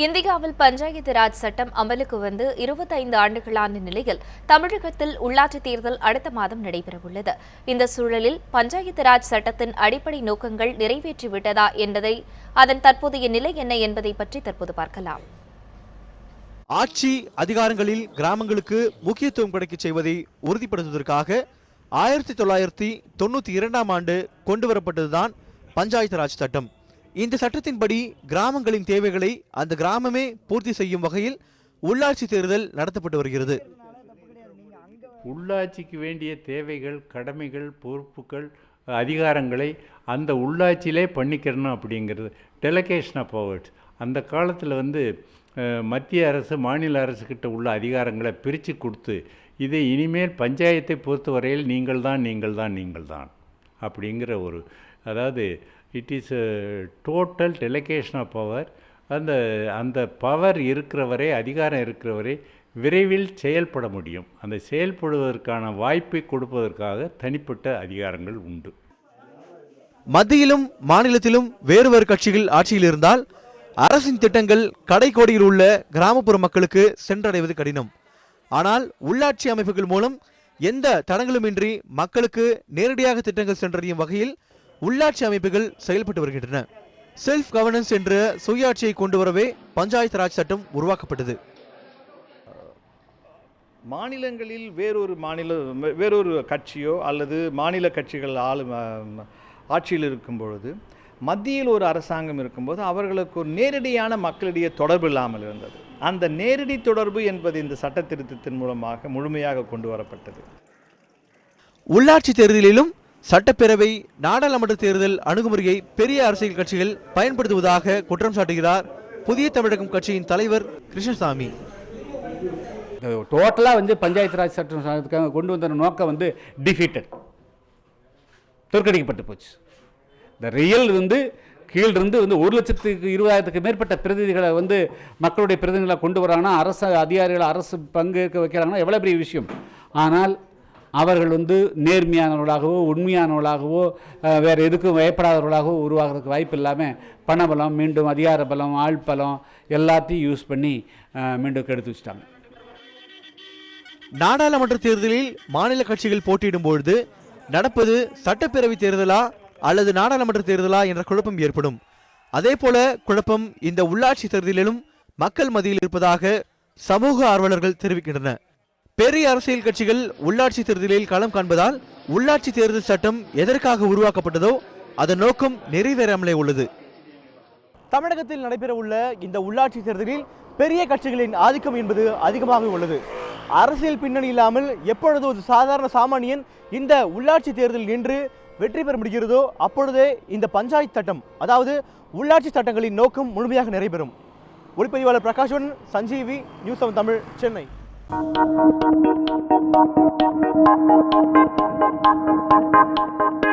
இந்தியாவில் பஞ்சாயத்து ராஜ் சட்டம் அமலுக்கு வந்து இருபத்தைந்து ஆண்டுகளான நிலையில் தமிழகத்தில் உள்ளாட்சித் தேர்தல் அடுத்த மாதம் நடைபெறவுள்ளது. இந்த சூழலில் பஞ்சாயத்து ராஜ் சட்டத்தின் அடிப்படை நோக்கங்கள் நிறைவேற்றிவிட்டதா என்பதை அதன் தற்போதைய நிலை என்ன என்பதை பற்றி தற்போது பார்க்கலாம். ஆட்சி அதிகாரங்களில் கிராமங்களுக்கு முக்கியத்துவம் கிடைக்கச் செய்வதை உறுதிப்படுத்துவதற்காக ஆயிரத்தி தொள்ளாயிரத்தி தொண்ணூற்றி இரண்டாம் ஆண்டு கொண்டு வரப்பட்டதுதான் பஞ்சாயத்து ராஜ் சட்டம். இந்த சட்டத்தின்படி கிராமங்களின் தேவைகளை அந்த கிராமமே பூர்த்தி செய்யும் வகையில் உள்ளாட்சி தேர்தல் நடத்தப்பட்டு வருகிறது. உள்ளாட்சிக்கு வேண்டிய தேவைகள் கடமைகள் பொறுப்புகள் அதிகாரங்களை அந்த உள்ளாட்சியிலே பண்ணிக்கிறணும் அப்படிங்கிறது. டெலகேஷன் ஆஃப் பவர்ஸ் அந்த காலத்தில் வந்து மத்திய அரசு மாநில அரசுக்கிட்ட உள்ள அதிகாரங்களை பிரித்து கொடுத்து இதை இனிமேல் பஞ்சாயத்தை பொறுத்தவரையில் நீங்கள் தான் நீங்கள் தான் நீங்கள் தான் அப்படிங்கிற ஒரு அதாவது it is total delegation of power அந்த அந்த பவர் இருக்கிறவரை அதிகாரம் இருக்கிறவரை விரைவில் செயல்பட முடியும். அந்த செயல்படுவதற்கான வாய்ப்பை கொடுப்பதற்காக தனிப்பட்ட அதிகாரங்கள் உண்டு. மத்தியிலும் மாநிலத்திலும் வேறு வேறு கட்சிகள் ஆட்சியில் இருந்தால் அரசின் திட்டங்கள் கடைக்கோடியில் உள்ள கிராமப்புற மக்களுக்கு சென்றடைவது கடினம். ஆனால் உள்ளாட்சி அமைப்புகள் மூலம் எந்த தடங்களுமின்றி மக்களுக்கு நேரடியாக திட்டங்கள் சென்றடையும் வகையில் உள்ளாட்சி அமைப்புகள் செயல்பட்டு வருகின்றன. செல்ஃப் கவர்னன்ஸ் என்ற சுயாட்சியை கொண்டு வரவே பஞ்சாயத்து ராஜ் சட்டம் உருவாக்கப்பட்டது. மாநிலங்களில் வேறொரு மாநில வேறொரு கட்சியோ அல்லது மாநில கட்சிகள் ஆளு ஆட்சியில் இருக்கும் பொழுது மத்தியில் ஒரு அரசாங்கம் இருக்கும்போது அவர்களுக்கு ஒரு நேரடியான மக்களிடையே தொடர்பு இல்லாமல் இருந்தது. அந்த நேரடி தொடர்பு என்பது இந்த சட்ட திருத்தத்தின் மூலமாக முழுமையாக கொண்டு வரப்பட்டது. உள்ளாட்சி தேர்தலிலும் சட்டப்பேரவை நாடாளுமன்ற தேர்தல் அணுகுமுறையை பெரிய அரசியல் கட்சிகள் பயன்படுத்துவதாக குற்றம் சாட்டுகிறார் புதிய தமிழகம் கட்சியின் தலைவர் கிருஷ்ணசாமி. டோட்டலாக வந்து பஞ்சாயத்து ராஜ் சட்டம் சட்டத்துக்காக கொண்டு வந்த நோக்கம் வந்து டிஃபீட்டட் தோற்கடிக்கப்பட்டு போச்சு. இந்த ரியல் வந்து கீழிருந்து வந்து ஒரு லட்சத்துக்கு இருபதாயிரத்துக்கு மேற்பட்ட பிரதிநிதிகளை வந்து மக்களுடைய பிரதிநிதிகளை கொண்டு வராங்கன்னா அரசு அதிகாரிகளை அரசு பங்கேற்க வைக்கிறாங்கன்னா எவ்வளோ பெரிய விஷயம். ஆனால் அவர்கள் வந்து நேர்மையானவர்களாகவோ உண்மையானவர்களாகவோ வேறு எதுக்கும் பயப்படாதவர்களாகவோ உருவாகிறதுக்கு வாய்ப்பு இல்லாமல் பணபலம் மீண்டும் அதிகார பலம் ஆள் பலம் எல்லாத்தையும் யூஸ் பண்ணி மீண்டும் கெடுத்து வச்சிட்டாங்க. நாடாளுமன்ற தேர்தலில் மாநில கட்சிகள் போட்டியிடும் பொழுது நடப்பது சட்டப்பேரவை தேர்தலா அல்லது நாடாளுமன்ற தேர்தலா என்ற குழப்பம் ஏற்படும். அதே போல குழப்பம் இந்த உள்ளாட்சி தேர்தலிலும் மக்கள் மத்தியில் இருப்பதாக சமூக ஆர்வலர்கள் தெரிவிக்கின்றனர். பெரிய அரசியல் கட்சிகள் உள்ளாட்சி தேர்தலில் களம் காண்பதால் உள்ளாட்சி தேர்தல் சட்டம் எதற்காக உருவாக்கப்பட்டதோ அதன் நோக்கம் நிறைவேறாமலே உள்ளது. தமிழகத்தில் நடைபெற உள்ள இந்த உள்ளாட்சி தேர்தலில் பெரிய கட்சிகளின் ஆதிக்கம் என்பது அதிகமாக உள்ளது. அரசியல் பின்னணி இல்லாமல் எப்பொழுது ஒரு சாதாரண சாமானியன் இந்த உள்ளாட்சி தேர்தலில் நின்று வெற்றி பெற முடிகிறதோ அப்பொழுதே இந்த பஞ்சாயத்து சட்டம் அதாவது உள்ளாட்சி சட்டங்களின் நோக்கம் முழுமையாக நிறைவேறும். ஒளிப்பதிவாளர் பிரகாஷ்வன் Sanjeevi news seven Tamil Chennai. Thank you.